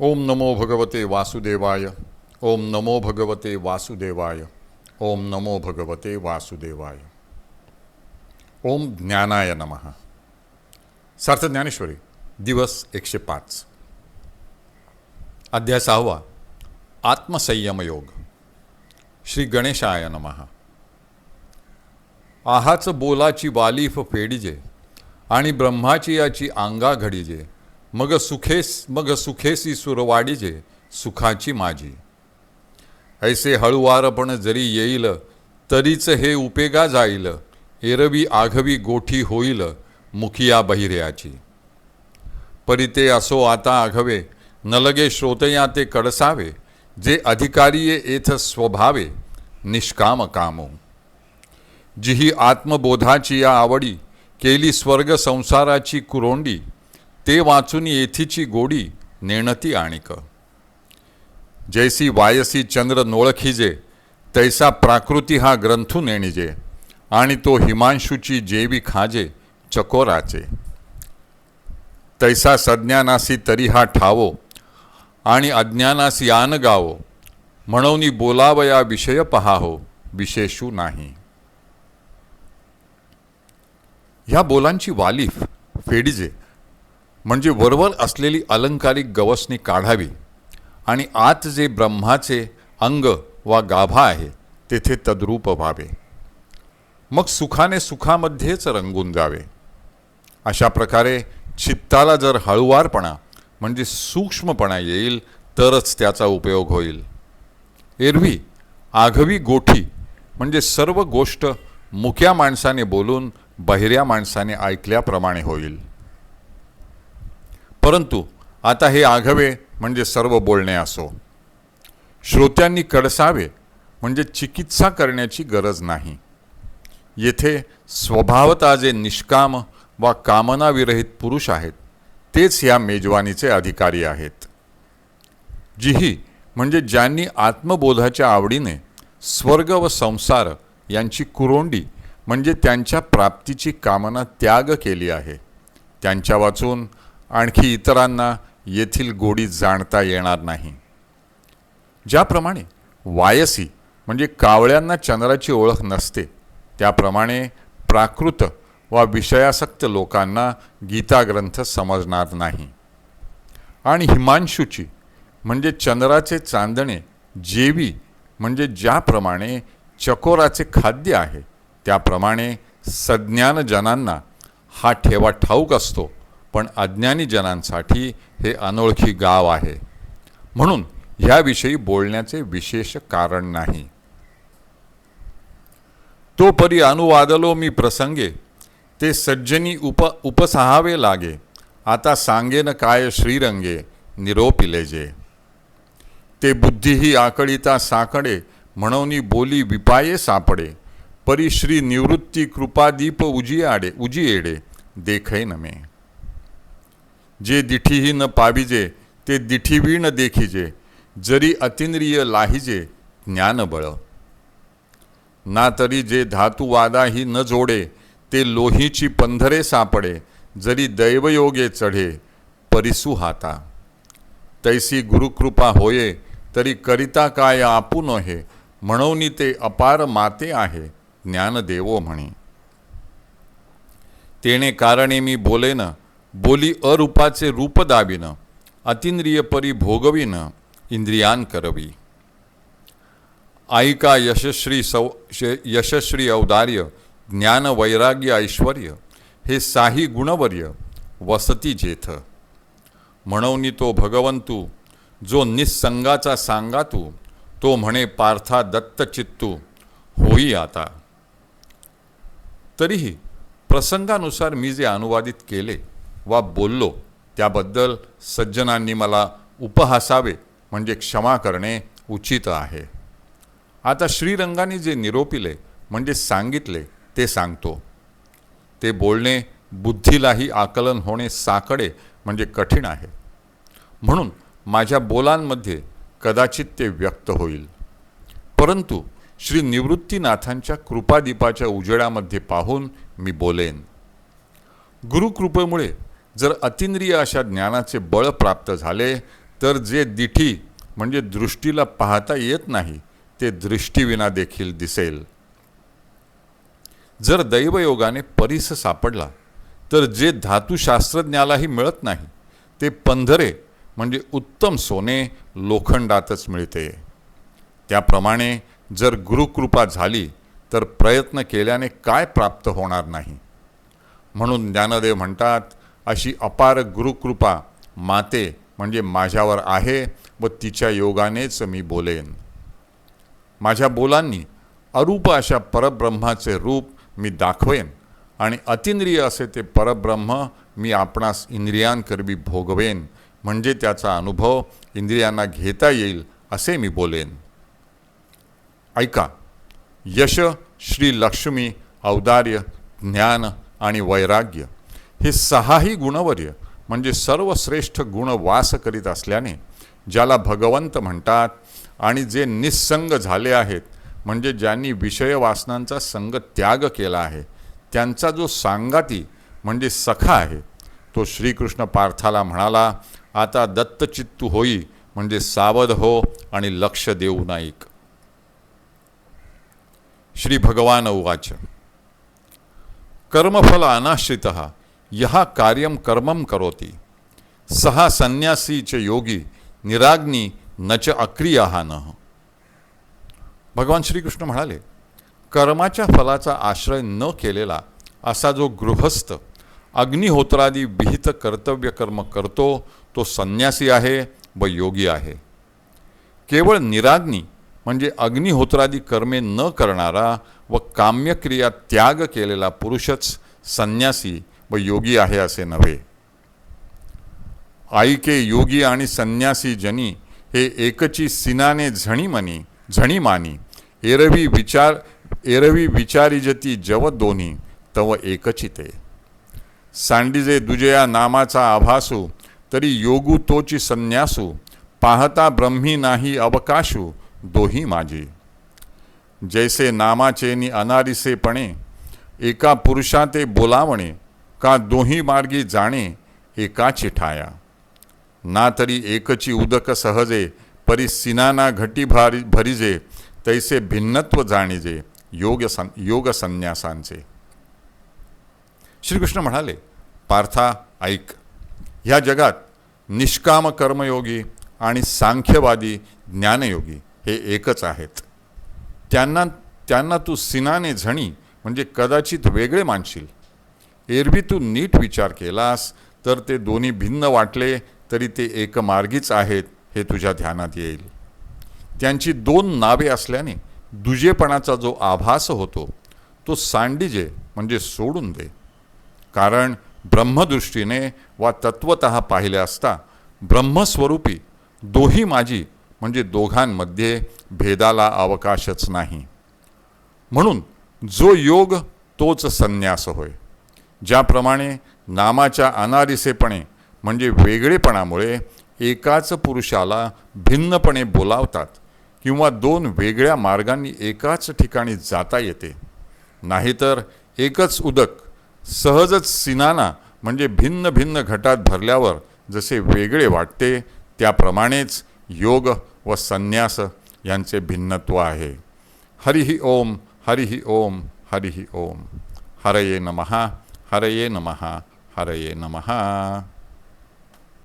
ओम नमो भगवते वासुदेवाय ओम नमो भगवते वासुदेवाय ओम नमो भगवते वासुदेवाय। ओम ज्ञानाय नमः। सार्थ ज्ञानेश्वरी दिवस एकशे पाच। अध्याय सहावा आत्मसंयम योग श्री गणेशाय नमः। आहाच बोलाची वालीफ फेडिजे आणि ब्रह्माची याची आंगा घडीजे मग सुखेस मग सुखेसी सुरवाडीजे सुखाची माझी. ऐसे हळुवारपण जरी येईल तरीच हे उपेगा जाईल एरवी आघवी गोठी होईल मुखिया बहिर्याची परिते असो आता आघवे न लगे श्रोतया ते कडसावे जे अधिकारी येथ स्वभावे निष्काम कामो. जिही आत्मबोधाची या आवडी केली स्वर्ग संसाराची कुरोंडी ते वाचून येथीची गोडी नेणती आणिक. जैसी वायसी चंद्र नोळखिजे तैसा प्राकृती हा ग्रंथू नेणिजे आणि तो हिमांशूची जेवी खाजे चकोराचे. तैसा सज्ञानासी तरी हा ठावो आणि अज्ञानासी आन गावो म्हणून बोलावया विषय पहाहो विशेषू नाही. ह्या बोलांची वालीफ फेडीजे म्हणजे वरवर असलेली अलंकारिक गवसणी काढावी आणि आत जे ब्रह्माचे अंग वा गाभा आहे तेथे तद्रूप व्हावे. मग सुखाने सुखामध्येच रंगून जावे. अशा प्रकारे चित्ताला जर हळुवारपणा म्हणजे सूक्ष्मपणा येईल तरच त्याचा उपयोग होईल. एरवी आघवी गोठी म्हणजे सर्व गोष्ट मुक्या माणसाने बोलून बहिऱ्या माणसाने ऐकल्याप्रमाणे होईल. परंतु आता हे आघवे म्हणजे सर्व बोलणे असो. श्रोत्यांनी कडसावे म्हणजे चिकित्सा करण्याची गरज नाही. येथे स्वभावता जे निष्काम वा कामनाविरहित पुरुष आहेत तेच या मेजवानीचे अधिकारी आहेत. जिही म्हणजे ज्यांनी आत्मबोधाच्या आवडीने स्वर्ग व संसार यांची कुरोंडी म्हणजे त्यांच्या प्राप्तीची कामना त्याग केली आहे. त्यांच्या वाचून आणखी इतरांना येथील गोडी जाणता येणार नाही. ज्याप्रमाणे वायसी म्हणजे कावळ्यांना चंद्राची ओळख नसते त्याप्रमाणे प्राकृत वा विषयासक्त लोकांना गीता ग्रंथ समजणार नाही. आणि हिमांशूची म्हणजे चंद्राचे चांदणे जेवी म्हणजे ज्याप्रमाणे चकोराचे खाद्य आहे त्याप्रमाणे सज्ञानजनांना हा ठेवा ठाऊक असतो. पण अज्ञानी जनांसाठी हे अनोळखी गाव आहे. म्हणून ह्याविषयी बोलण्याचे विशेष कारण नाही. तो परी अनुवादलो मी प्रसंगे ते सज्जनी उप उपसहावे लागे आता सांगेन काय श्रीरंगे निरोपिले जे. ते बुद्धीही आकळीता साकडे म्हणून बोली विपाये सापडे परी श्री निवृत्ती कृपादीप उजियाडे एडे देखै नमे जे दिठीही न पाविजे ते दिठीवी न देखिजे. जरी अतिंद्रिय लाहिजे ज्ञानबळ ना तरी जे धातुवादाही न जोडे ते लोहीची पंधरे सापडे. जरी दैवयोगे चढे परिसू हाता. तैसी गुरुकृपा होये तरी करिता काय आपुन हे म्हणून ते अपार माते आहे ज्ञानदेवो म्हणे. तेने कारणे मी बोले ना बोली अरूपाचे रूप दाबिन अतिंद्रिय परी भोगविन इंद्रियान करवी. ऐका यशस्वी सौ यशस्वी औदार्य ज्ञान वैराग्य ऐश्वर्य हे साही गुणवर्य वसती जेथ. म्हणून तो भगवंतू जो निस्संगाचा सांगा तू तो म्हणे पार्था दत्त चित्तू होई आता. तरीही प्रसंगानुसार मी जे अनुवादित केले वा बोललो त्याबद्दल सज्जनांनी मला उपहासावे म्हणजे क्षमा करणे उचित आहे. आता श्रीरंगाने जे निरोपिले म्हणजे सांगितले ते सांगतो. ते बोलणे बुद्धीलाही आकलन होणे साकडे म्हणजे कठीण आहे. म्हणून माझ्या बोलांमध्ये कदाचित ते व्यक्त होईल. परंतु श्री निवृत्तीनाथांच्या कृपादीपाच्या उजेडामध्ये पाहून मी बोलेन. गुरुकृपेमुळे जर अतिंद्रिय अशा ज्ञानाचे बळ प्राप्त झाले तर जे दिठी म्हणजे दृष्टीला पाहता येत नाही ते दृष्टीविना देखील दिसेल. जर दैवयोगाने परिस सापडला तर जे धातुशास्त्रज्ञालाही मिळत नाही ते पंधरे म्हणजे उत्तम सोने लोखंडातच मिळते. त्याप्रमाणे जर गुरुकृपा झाली तर प्रयत्न केल्याने काय प्राप्त होणार नाही? म्हणून ज्ञानदेव म्हणतात अशी अपार गुरुकृपा माते म्हणजे माझ्यावर आहे व तिच्या योगानेच मी बोलेन. माझ्या बोलांनी अरूप अशा परब्रह्माचे रूप मी दाखवेन आणि अतिंद्रिय असे ते परब्रह्म मी आपणास इंद्रियांकरवी भोगवेन म्हणजे त्याचा अनुभव इंद्रियांना घेता येईल असे मी बोलेन. ऐका यश श्री लक्ष्मी औदार्य ज्ञान आणि वैराग्य. हे सहाही गुणवर्य म्हणजे सर्वश्रेष्ठ गुण वास करीत असल्याने ज्याला भगवंत म्हणतात आणि जे निस्संग झाले आहेत म्हणजे ज्यांनी विषय वासनांचा संग त्याग केला आहे त्यांचा जो सांगाती म्हणजे सखा आहे तो श्रीकृष्ण पार्थाला म्हणाला आता दत्तचित्तू होई म्हणजे सावध हो आणि लक्ष देऊ नाईक. श्री भगवान उवाच. कर्मफल अनाश्रित यहा कार्यम कर्मम करोती। सहा च योगी निराग्नी न च अक्रिया न भगवान श्रीकृष्ण म्हणाले कर्माच्या फलाचा आश्रय न केलेला असा जो गृहस्थ अग्निहोत्रादी विहित कर्तव्य कर्म करतो तो संन्यासी आहे व योगी आहे. केवळ निराग्नी म्हणजे अग्निहोत्रादी कर्मे न करणारा व काम्यक्रिया त्याग केलेला पुरुषच संन्यासी व योगी आहे असे नव्हे. आईके योगी आणि संन्यासी जनी हे एकची सिनाने झणी झणीमानी झणी मानी. एरवी विचार एरवी विचारिजती जव दोन्ही तव एकचिते सांडिजे दुजया नामाचा आभासू तरी योगू तोची संन्यासू पाहता ब्रह्मी नाही अवकाशू दोही माझी. जैसे नामाचे नि अनारिसेपणे एका पुरुषा ते बोलावणे का दोन्ही मार्गी जाणे एकाची ठाया ना तरी एकची उदक सहजे परी सिनाना घटी भारी भरिजे तैसे भिन्नत्व जाणीजे योग सं योग संन्यासांचे. श्रीकृष्ण म्हणाले पार्था ऐक. ह्या जगात निष्काम कर्मयोगी आणि सांख्यवादी ज्ञानयोगी हे एकच आहेत. त्यांना त्यांना तू सिनाने झणी म्हणजे कदाचित वेगळे मानशील. एरवी तू नीट विचार केलास तर ते दोन्ही भिन्न वाटले तरी ते एकमार्गीच आहेत हे तुझ्या ध्यानात येईल. त्यांची दोन नावे असल्याने दुजेपणाचा जो आभास होतो तो सांडिजे म्हणजे सोडून दे. कारण ब्रह्मदृष्टीने वा तत्वत पाहिले असता ब्रह्मस्वरूपी दोही माझी म्हणजे दोघांमध्ये भेदाला अवकाशच नाही. म्हणून जो योग तोच संन्यास होय. ज्याप्रमाणे नामाच्या अनारिसेपणे म्हणजे वेगळेपणामुळे एकाच पुरुषाला भिन्नपणे बोलावतात किंवा दोन वेगळ्या मार्गांनी एकाच ठिकाणी जाता येते. नाहीतर एकच उदक सहजच सिनाना म्हणजे भिन्न भिन्न घटात भरल्यावर जसे वेगळे वाटते त्याप्रमाणेच योग व संन्यास यांचे भिन्नत्व आहे. हरिही ओम हरिही ओम हरिही ओम. हरये नमहा हरये नमः हरये नमः।